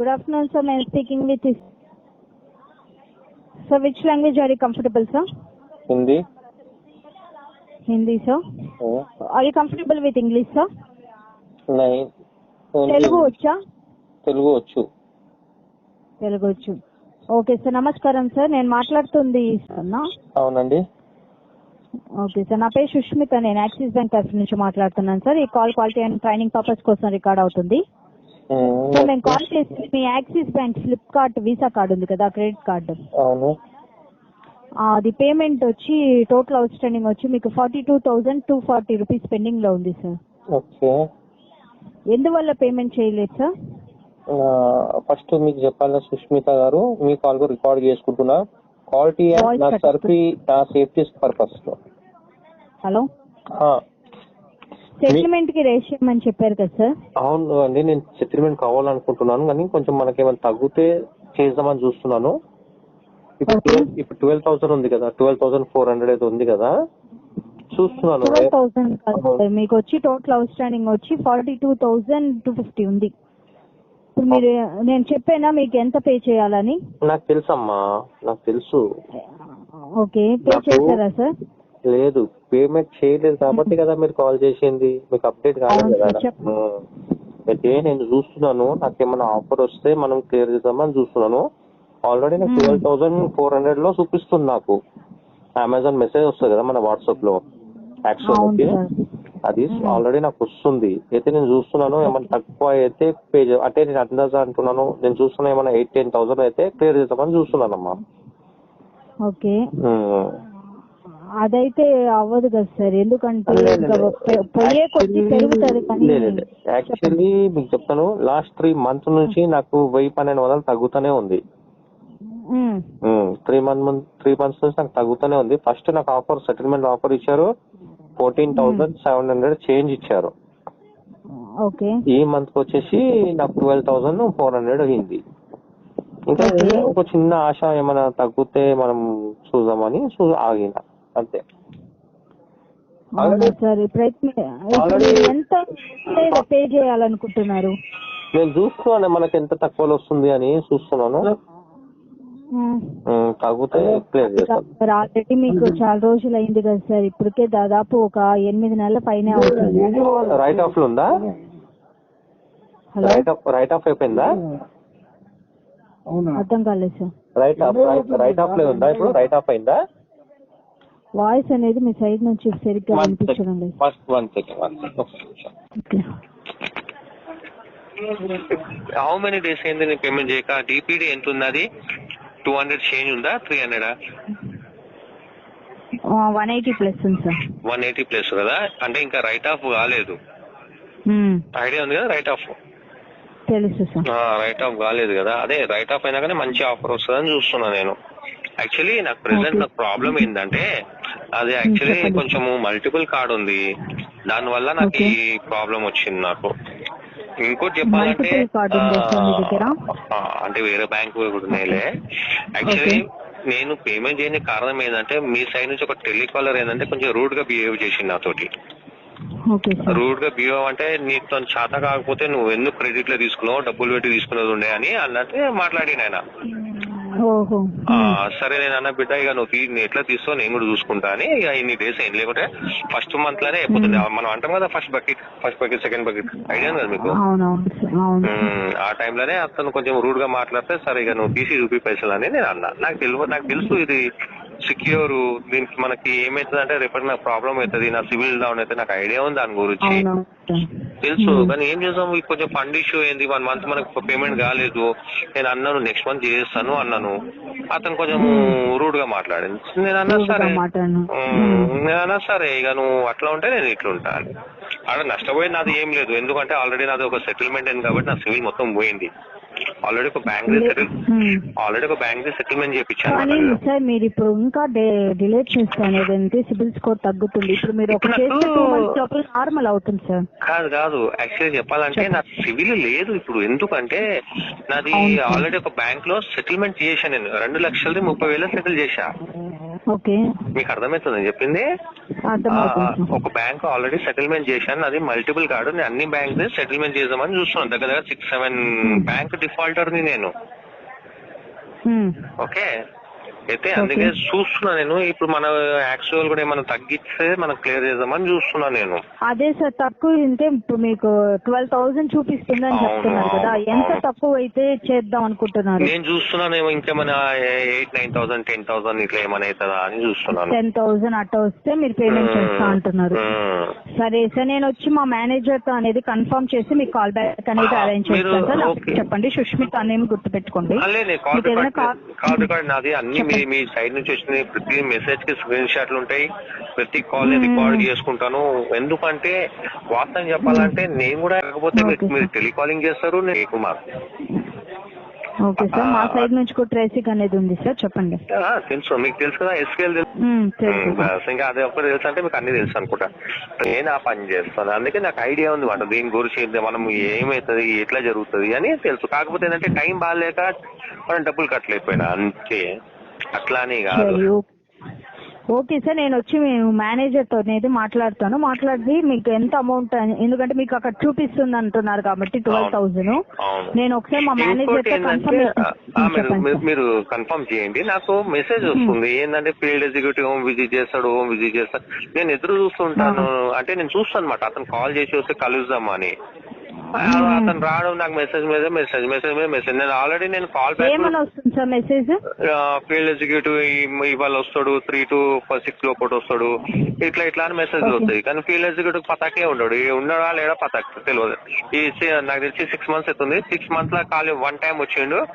Good afternoon, sir. I am speaking with you. Sir, which language are you comfortable, sir? Hindi Hindi, sir. ఆ, Are you comfortable with English, sir? నై only Telugu వచ్చా? తెలుగు వచ్చు. తెలుగు వచ్చు. Okay sir నమస్కారం sir నేను మాట్లాడుతుంది అన్నా. అవునండి. ఓకే సార్ నా పేరు సుష్మిత. నేను యాక్సిస్ బ్యాంక్ తరఫు నుంచి మాట్లాడుతున్నాను సార్ ఈ call quality and training purpose కోసం రికార్డ్ అవుతుంది. సార్ నేను కాల్ చేసి మీ Axis bank Flipkart Visa card ఉంది కదా క్రెడిట్ కార్డు. అవును. అది పేమెంట్ వచ్చి టోటల్ అవుట్ స్టాండింగ్ వచ్చి మీకు forty two thousand two forty rupees పెండింగ్లో ఉంది సార్. ఓకే. ఎందువల్ల పేమెంట్ చేయలేదు సార్? ఫస్ట్ మీకు చెప్పాలి సుష్మిత గారు మీ కాల్కు రికార్డ్ చేసుకుంటున్నా. క్వాలిటీ నా సర్ఫీ నా సేఫ్టీ పర్పస్లో హలో సెటిల్మెంట్కి రేస్ చేయమని చెప్పారు కదా సార్? అవును అండి నేను సెటిల్మెంట్ కావాలనుకుంటున్నాను కానీ కొంచెం మనకేమైనా తగ్గితే చేద్దామని చూస్తున్నాను. ఇప్పుడు. 12 ఇప్పుడు ట్వెల్వ్ థౌసండ్ ఉంది కదా ట్వెల్వ్ థౌసండ్ ఫోర్ హండ్రెడ్ అయితే ఉంది కదా చూస్తున్నాను. ట్వెల్వ్ థౌసండ్ సార్ మీకు వచ్చి టోటల్ అవుట్ స్టాండింగ్ వచ్చి forty two thousand two fifty ఉంది. ఇప్పుడు మీరు నేను చెప్పానా మీకు ఎంత పే చేయాలని? నాకు తెలుసమ్మా నాకు తెలుసు. ఓకే పే చేశారా సార్? లేదు. పేమెంట్ చేయలేదు కాబట్టి కదా మీరు కాల్ చేసింది. మీకు అప్డేట్ కాలేదు కదా. అయితే నేను చూస్తున్నాను. నాకు ఏమైనా ఆఫర్ వస్తే మనం క్లియర్ చేద్దామని చూస్తున్నాను. ఆల్రెడీ నాకు. ట్వెల్వ్ థౌసండ్ ఫోర్ హండ్రెడ్లో చూపిస్తుంది నాకు. అమెజాన్ మెసేజ్ వస్తుంది కదా మన వాట్సాప్లో. Actual sir. అది. ఆల్రెడీ నాకు వస్తుంది. అయితే నేను చూస్తున్నాను ఏమైనా తక్కువ అయితే పే అంటే నేను అందాజా అంటున్నాను. నేను చూస్తున్నా ఏమైనా ఎయిట్ టెన్ థౌసండ్ అయితే క్లియర్ చేద్దామని చూస్తున్నానమ్మా. ఓకే. ఉం. అదైతే అవ్వదు కదా సార్. ఎందుకంటే పోయే కొద్ది పెరుగుతుంది కానీ యాక్చువల్లీ మీకు చెప్తాను లాస్ట్ త్రీ మంత్ నుంచి నాకు వెయ్యి పన్నెండు వందలు తగ్గుతూనే ఉంది. త్రీ మంత్ త్రీ మంత్స్ నుంచి నాకు తగ్గుతూనే ఉంది. ఫస్ట్ నాకు ఆఫర్ సెటిల్మెంట్ ఆఫర్ ఇచ్చారు. Fourteen thousand seven hundred change ఇచ్చారు. ఓకే. ఈ మంత్ వచ్చేసి నాకు ట్వెల్వ్ థౌసండ్ ఫోర్ హండ్రెడ్ అయింది. ఇంకా. ఒక చిన్న ఆశ ఏమైనా తగ్గితే మనం చూద్దామని ఆగిన. అంతే. సార్ ప్రయత్నం పే చేయాలనుకుంటున్నారు? నేను చూస్తున్నాను మనకి ఎంత తక్కువలో వస్తుంది అని చూస్తున్నాను. ఆల్రెడీ మీకు చాలా రోజులు అయింది కదా సార్ ఇప్పటికే దాదాపు ఒక ఎనిమిది నెలల పైనే అవుతుంది. రైట్ ఆఫ్లో ఉందా? రైట్ ఆఫ్ రైట్ ఆఫ్ అయిపోయిందా? అర్థం కాలేదు సార్. రైట్ ఆఫ్ రైట్ ఆఫ్లో ఉందా ఇప్పుడు? రైట్ ఆఫ్ అయిందా? వాయిస్ అనేది మీ సైడ్ నుంచి సరిగ్గా వినిపించడం లేదు. First one second one second okay. How many days అయింది నేను పేమెంట్ చేయక? డిపిడి ఎంత ఉన్నది? టూ హండ్రెడ్ చేంజ్ ఉందా? త్రీ హండ్రెడా వన్ ఎయిటీ ప్లస్ ఉంది సార్ వన్ ఎయిటీ ప్లస్ కదా? అంటే ఇంకా రైట్ ఆఫ్ కాలేదు. ఐడియా ఉంది కదా రైట్ ఆఫ్ తెలుసు సార్ రైట్ ఆఫ్ కాలేదు కదా. అదే రైట్ ఆఫ్ అయినా కానీ మంచి ఆఫర్ వస్తుందని చూస్తున్నా నేను. యాక్చువల్లీ నాకు ప్రెసెంట్. నాకు ప్రాబ్లం ఏంటంటే అది యాక్చువల్లీ చెప్పండి. కొంచెం మల్టిపుల్ కార్డ్ ఉంది. దానివల్ల నాకు Okay. ఈ ప్రాబ్లం వచ్చింది నాకు. ఇంకోటి చెప్పాలంటే అంటే వేరే బ్యాంక్ కూడా ఉన్నాయిలే. యాక్చువల్లీ నేను పేమెంట్ చేయని కారణం ఏంటంటే మీ సైడ్ నుంచి ఒక టెలికాలర్ ఏంటంటే కొంచెం రూడ్గా బిహేవ్ చేసింది నాతోటి. రూడ్గా బిహేవ్ అంటే నీతో చేత కాకపోతే నువ్వు ఎందుకు క్రెడిట్లో తీసుకున్నావు డబ్బులు పెట్టి తీసుకున్నది ఉండే అని అన్నట్టు మాట్లాడిన ఆయన ఆ, సరే నేను అన్న బిడ్డ ఇక నువ్వు ఎట్లా తీస్తావు నేను కూడా చూసుకుంటా అని ఇక ఇన్ని డేస్ ఏం లేకుంటే ఫస్ట్ మంత్లోనే అయిపోతుంది. మనం అంటాం కదా first bucket first bucket second bucket idea కదా మీకు. ఆ టైంలోనే అతను కొంచెం రూడ్గా మాట్లాడితే సరే ఇక నువ్వు తీసి చూపి పైసలు అని నేను అన్నా. నాకు తెలియదు నాకు తెలుసు ఇది సెక్యూర్ దీనికి మనకి ఏమైతుంది అంటే రేపటి నాకు ప్రాబ్లం అవుతుంది నా సివిల్ డౌన్ అయితే నాకు ఐడియా ఉంది దాని గురించి. తెలుసు. కానీ ఏం ఈ కొంచెం ఫండ్ ఇష్యూ ఏంది వన్ మంత్ మనకు పేమెంట్ కాలేదు. నేను అన్నాను నెక్స్ట్ మంత్ చేస్తాను అన్నాను. అతను కొంచెం రూడ్గా మాట్లాడింది. నేను అన్నా సరే. నేను అన్నా సరే ఇక నువ్వు అట్లా ఉంటే నేను ఇట్లా ఉంటా అని అక్కడ నష్టపోయింది నాది ఏం లేదు. ఎందుకంటే ఆల్రెడీ నాది ఒక సెటిల్మెంట్ అయింది కాబట్టి నా సివిల్ మొత్తం పోయింది. ఆల్రెడీ ఒక బ్యాంక్. ఆల్రెడీ ఒక బ్యాంక్ సెటిల్మెంట్ చేయించాను సార్ మీరు ఇప్పుడు ఇంకా డిలేట్ చేస్తాను ఏదంటే సిబిల్ స్కోర్ తగ్గుతుంది. ఇప్పుడు మీరు ఒక లోపల నార్మల్ అవుతుంది సార్. కాదు కాదు. యాక్చువల్లీ చెప్పాలంటే నా సివిల్ లేదు ఇప్పుడు. ఎందుకంటే నాది. ఆల్రెడీ ఒక బ్యాంక్లో సెటిల్మెంట్ చేశాను నేను. రెండు లక్షలది ముప్పై వేలు సెటిల్ చేశా. ఓకే. మీకు అర్థమవుతుంది? చెప్పింది? ఒక బ్యాంక్ ఆల్రెడీ సెటిల్మెంట్ చేశాను. అది మల్టిపుల్ కాదు నేను అన్ని బ్యాంక్ సెటిల్మెంట్ చేద్దామని చూస్తున్నాను. దగ్గర దగ్గర సిక్స్ సెవెన్ బ్యాంక్ డిఫాల్ట్ ఫాల్టర్ని నేను. ఓకే అయితే అందుకే చూస్తున్నా నేను. ఇప్పుడు మన యాక్చువల్ కూడా ఏమైనా తగ్గిస్తే మనం క్లియర్ చేద్దామని చూస్తున్నా నేను. అదే సార్ తక్కువ ఉంటే ఇప్పుడు మీకు ట్వెల్వ్ థౌసండ్ చూపిస్తుందని అవును, చెప్తున్నారు కదా. ఎంత. తక్కువ అయితే చేద్దాం అనుకుంటున్నారు? నేను చూస్తున్నాను ఏమో ఇంకేమైనా eight nine thousand ten thousand ఇట్లా ఏమైనా అవుతుందా అని చూస్తున్నాను. టెన్ థౌసండ్ అట్లా వస్తే మీరు పేమెంట్ చేస్తా అంటున్నారు. సరే సార్ నేను వచ్చి మా మేనేజర్తో అనేది కన్ఫర్మ్ చేసి మీకు కాల్ బ్యాక్ అనేది అరేంజ్ చేస్తాను. సార్. చెప్పండి సుష్మిత అనేమి గుర్తుపెట్టుకోండి. కాల్ రికార్డ్ నాది అన్ని మీ సైడ్ నుంచి వచ్చిన ప్రతి మెసేజ్కి స్క్రీన్ షాట్లు ఉంటాయి. ప్రతి కాల్ని. రికార్డ్ చేసుకుంటాను. ఎందుకంటే వాస్తవం చెప్పాలంటే నేను కూడా కాకపోతే మీరు. టెలికాలింగ్ చేస్తారు నేను కుమార్. ఓకే సార్ మా సైడ్ నుంచి కూడా ట్రేసింగ్ అనేది ఉంది సార్ చెప్పండి. తెలుసు మీకు తెలుసు కదా ఎస్కేల్ తెలుసు. ఇంకా అది ఒక్కటి తెలుసు అంటే మీకు అన్ని తెలుసు అనుకుంటా. నేను ఆ పని చేస్తాను అందుకే నాకు ఐడియా ఉంది మాట. దీని గురించి మనం ఏమవుతుంది ఎట్లా జరుగుతుంది అని తెలుసు. కాకపోతే ఏంటంటే టైం బాగాలేక మనం డబ్బులు కట్టలేకపోయినా అంతే. అట్లా అని కాదు. సరే ఓకే. ఓకే సార్ నేను వచ్చి మేము మేనేజర్తో అనేది మాట్లాడతాను. మాట్లాడి మీకు ఎంత అమౌంట్ అని ఎందుకంటే మీకు అక్కడ చూపిస్తుంది అంటున్నారు కాబట్టి ట్వెల్వ్ థౌసండ్. అవును. నేను ఒకసారి మా మేనేజర్ ఇంకోటి తో ఏంటంటే ఆ, మీరు కన్ఫర్మ్ మీరు- మీరు కన్ఫర్మ్ చేయండి. నాకు మెసేజ్ వస్తుంది. ఏంటంటే ఫీల్డ్ ఎగ్జిక్యూటివ్ హోమ్ విజిట్ చేస్తాడు హోమ్ విజిట్ చేస్తాడు. నేను ఎదురు చూస్తుంటాను. అంటే నేను చూస్తాను అనమాట అతను కాల్ చేసి వస్తే కలుద్దామని. అతను రావడం నాకు మెసేజ్ మీద మెసేజ్ మెసేజ్ మీద మెసేజ్ నేను ఆల్రెడీ నేను కాల్ ఏమని వస్తుంది సార్ మెసేజ్ ఫీల్డ్ ఎగ్జిక్యూటివ్ ఇవాళ వస్తాడు త్రీ టు సిక్స్లో ఒకటి వస్తాడు. ఇట్లా ఇట్లా అని మెసేజ్. వస్తాయి. కానీ ఫీల్డ్ ఎగ్జిక్యూటివ్ పతాకే ఉండడు. ఉన్నాడా లేడా పతాక్ తెలియదు. ఈ నాకు తెలిసి సిక్స్ మంత్స్ అవుతుంది. సిక్స్ మంత్స్లో ఖాళీ వన్ టైం వచ్చిండు.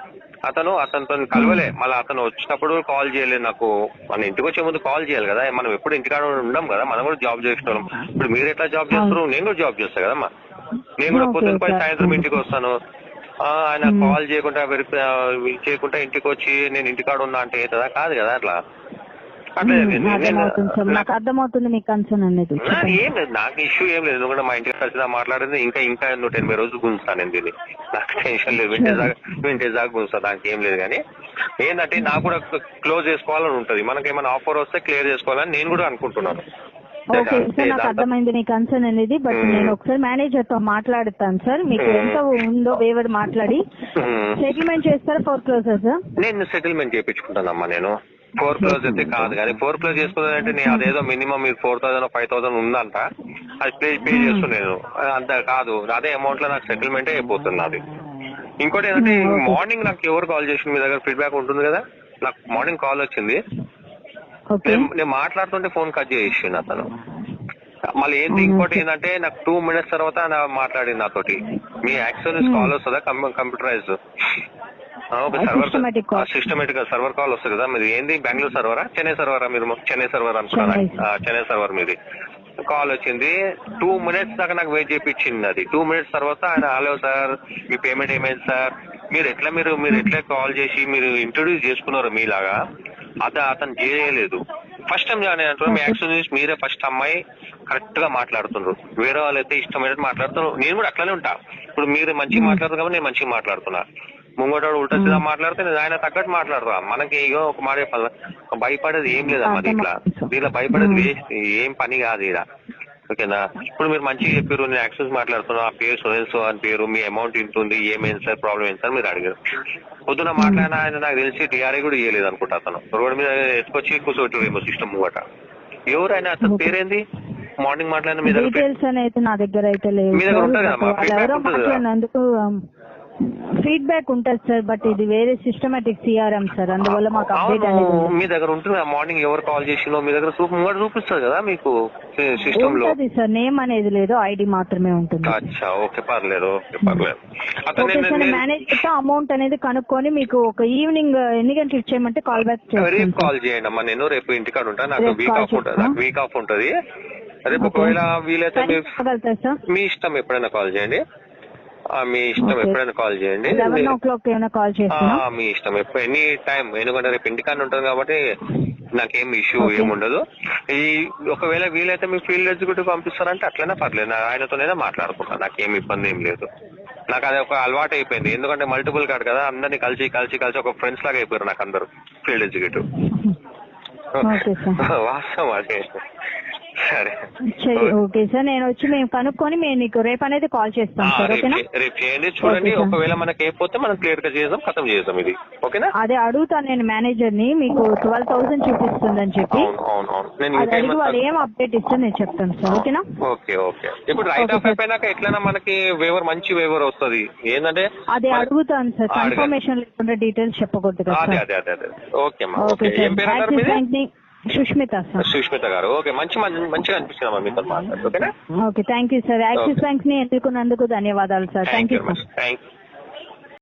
అతను అతనితో కలవలే. మళ్ళీ అతను వచ్చినప్పుడు కాల్ చేయలేదు నాకు. మన ఇంటికి వచ్చే ముందు కాల్ చేయాలి కదా. మనం ఎప్పుడు ఇంటికాడ ఉండం కదా. మనం కూడా జాబ్ చేస్తున్నాం ఇప్పుడు మీరు ఎట్లా జాబ్ చేస్తారు? నేను కూడా జాబ్ చేస్తా కదమ్మా. నేను కూడా పోయి okay. సాయంత్రం ఇంటికి వస్తాను. ఆయన. కాల్ చేయకుండా చేయకుండా ఇంటికి వచ్చి నేను ఇంటికాడ ఉన్నా అంటే అవుతుందా కాదు కదా అట్లా. నాకు అర్థమవుతుంది మీ కన్సర్న్ అనేది. ఏం లేదు. నాకు ఇష్యూ ఏం లేదు. ఎందుకంటే మా ఇంటికి కలిసి మాట్లాడింది. ఇంకా ఇంకా నూట ఎనభై రోజులు గుంజుతాను నేను దీన్ని. నాకు టెన్షన్ లేదు. వింటేజ్ దాకా గుంజుతా. దానికి ఏం లేదు కానీ. ఏంటంటే నాకు కూడా క్లోజ్ చేసుకోవాలని ఉంటది. మనకి ఏమైనా ఆఫర్ వస్తే క్లియర్ చేసుకోవాలని నేను కూడా అనుకుంటున్నాను. ఓకే సార్ నాకు అర్థమైంది మీ కన్సర్న్ అనేది బట్ Hmm. నేను ఒకసారి మేనేజర్తో మాట్లాడుతాను సార్. మీకు Hmm. ఎంత ఉందో వేవర్ మాట్లాడి. Hmm. సెటిల్మెంట్ చేస్తారా ఫోర్ క్లోజర్ సార్ నేను సెటిల్మెంట్ చేయించుకుంటానమ్మా నేను. ఫోర్ క్లోజ్ అయితే కాదు కానీ ఫోర్ క్లోజ్ చేసుకున్నానంటే నేను అదేదో మినిమం మీరు ఫోర్ థౌసండ్ ఫైవ్ థౌసండ్ ఉందంట. అది పే పే చేస్తూ నేను. అంత కాదు. అదే అమౌంట్లో నాకు సెటిల్మెంటే అయిపోతుంది అది ఇంకోటి ఏంటంటే Hmm. మార్నింగ్ నాకు ఎవరు కాల్ చేసి మీ దగ్గర ఫీడ్బ్యాక్ ఉంటుంది కదా? నాకు మార్నింగ్ కాల్ వచ్చింది. నేను నేను మాట్లాడుతుంటే ఫోన్ కట్ చేసిండు అతను. మళ్ళీ ఏంటి ఇంకోటి. ఏంటంటే నాకు టూ మినిట్స్ తర్వాత మాట్లాడింది నాతోటి. మీ యాక్చువల్ Hmm. కాల్ వస్తుందా computerise server. Systematic server call వస్తుంది కదా? మీరు ఏంది? బెంగళూరు సర్వరా చెన్నై సర్వరా మీరు? చెన్నై సర్వర్ అనుకున్నారా చెన్నై. సర్వర్ మీది. కాల్ వచ్చింది. టూ మినిట్స్ దాకా నాకు వెయిట్ చేయించింది అది. టూ మినిట్స్ తర్వాత ఆయన హలో సార్ మీ పేమెంట్ ఏమైంది సార్ మీరు ఎట్లా మీరు మీరు ఎట్లా కాల్ చేసి మీరు ఇంట్రొడ్యూస్ చేసుకున్నారు మీలాగా? అత అతను చేయలేదు ఫస్ట్ టైం జాయిన్ అయినట్టు మీ యాక్షన్ చూసి మీరే ఫస్ట్ అమ్మాయి కరెక్ట్గా మాట్లాడుతున్నారు వేరే వాళ్ళు అయితే ఇష్టమైనట్టు మాట్లాడుతున్నారు నేను కూడా అట్లనే ఉంటా. ఇప్పుడు మీరు మంచిగా మాట్లాడుతున్నారు కాబట్టి నేను మంచిగా మాట్లాడుతున్నా. ముంగోటాడు ఉల్టా సీదా మాట్లాడితే నేను ఆయన తగ్గట్టు మాట్లాడతా. మనకి ఇగో ఒక మాట భయపడేది ఏం లేదమ్మా దీంట్లో. దీంట్లో భయపడేది వేస్ట్. ఏం పని కాదు ఈడ. ఓకేనా? ఇప్పుడు మీరు మంచిగా చెప్పారు నేను యాక్సెస్ మాట్లాడుతున్నా ఆ పేరు సునీల్ అని పేరు మీ అమౌంట్ ఇంత ఉంది ఏమైంది సార్ ప్రాబ్లం ఏంటి సార్ మీరు అడిగారు. పొద్దున మాట్లాడిన ఆయన నాకు తెలిసి టీఆర్ఐ కూడా చేయలేదు అనుకుంటా అతను. రోడ్డు మీద ఎత్తుకొచ్చి కూర్చోబెట్టారేమో సిస్టమ్ ముంగట ఎవరైనా అతను పేరేంది? మార్నింగ్ మాట్లాడిన మీ దగ్గర మీ దగ్గర ఎవరో ఉంటుంది కదా. ఫీడ్బ్యాక్ ఉంటుంది సార్ బట్ ఇది వేరే సిస్టమేటిక్ సిఆర్ఎం సార్ అందువల్ల మాకు అప్డేట్ అనేది అవును. మీ దగ్గర ఉంటుంది మార్నింగ్ ఎవరు కాల్ చేసిందో మీ దగ్గర చూపు ముంగట చూపిస్తుంది కదా మీకు సిస్టమ్లో ఉంటుంది సార్ నేమ్ అనేది లేదు ఐడి మాత్రమే ఉంటుంది. అచ్చా ఓకే పర్లేదు ఓకే పర్లేదు. అతను ఓకే సార్ నేను- మేనేజర్తో అమౌంట్ అనేది కనుక్కొని మీకు ఒక ఈవినింగ్ ఎన్ని గంటలకు ఇచ్చేయమంటే కాల్ బ్యాక్ రేపు చేస్తాను కాల్ చేయండి అమ్మా నేను రేపు ఇంటికాడ ఉంటా నాకు రేపు వీక్ call ఆఫ్ ఉంటుంది చేస్తా. నాకు వీక్ ఆఫ్ ఉంటుంది. రేపు. ఒకవేళ వీలైతే మీ సార్? మీ ఇష్టం ఎప్పుడైనా కాల్ చేయండి. మీ ఇష్టం. ఎప్పుడైనా కాల్ చేయండి. లెవెన్ ఓ క్లాక్ ఏమైనా కాల్ ఆ, మీ ఇష్టం. ఎప్పుడు ఎనీ టైం ఎందుకంటే రేపు ఇంటికాడ ఉంటుంది కాబట్టి నాకేం ఇష్యూ Okay. ఏమి ఉండదు. ఈ ఒకవేళ వీలైతే మీ ఫీల్డ్ ఎగ్జిక్యూటివ్ పంపిస్తారంటే అట్లనే పర్లేదు. నా- ఆయనతోనైనా మాట్లాడుకుంటా. నాకేం ఇబ్బంది ఏం లేదు. నాకు అది ఒక అలవాటు అయిపోయింది. ఎందుకంటే మల్టిపుల్ కార్డ్ కదా అందరినీ కలిసి కలిసి కలిసి ఒక ఫ్రెండ్స్ లాగా అయిపోయారు నాకు అందరు ఫీల్డ్ ఎగ్జిక్యూటివ్. Okay sir. వాస్తవం అదే. సరే. ఓకే సార్ నేను వచ్చి మేము కనుక్కొని మేము నీకు రేపు అనేది కాల్ చేస్తాం సార్ ఓకేనా? రేపు చేయండి చూడండి. ఒకవేళ మనకి అయిపోతే మనం క్లియర్గా చేద్దాం ఖతం చేద్దాం ఇది. ఓకేనా? అదే అడుగుతాను నేను మేనేజర్ని మీకు ట్వెల్వ్ థౌసండ్ చూపిస్తుందని చెప్పి. అడిగి వాళ్ళు ఏం అప్డేట్ ఇస్తే నేను చెప్తాను సార్ ఓకేనా? Okay okay. ఇప్పుడు రైట్ ఆఫ్. అయిపోయినాక ఎట్లైనా మనకి వేవర్ మంచి వేవర్ వస్తుంది. ఏంటంటే అదే అడుగుతాను సార్. కన్ఫర్మేషన్ లేకుండా డీటెయిల్స్ చెప్పకూడదు కదా అదే అదే అదే ఓకే ఓకే ఏం పేరు సుష్మిత సార్. సుష్మిత గారు. ఓకే మంచి మంచి- మంచిగా అనిపించిందమ్మా మీతో మాట్లాడుతూ ఓకేనా? Okay thank you sir. Axis. బ్యాంక్ని ఎన్నుకున్నందుకు ధన్యవాదాలు sir. Thank you sir. Thank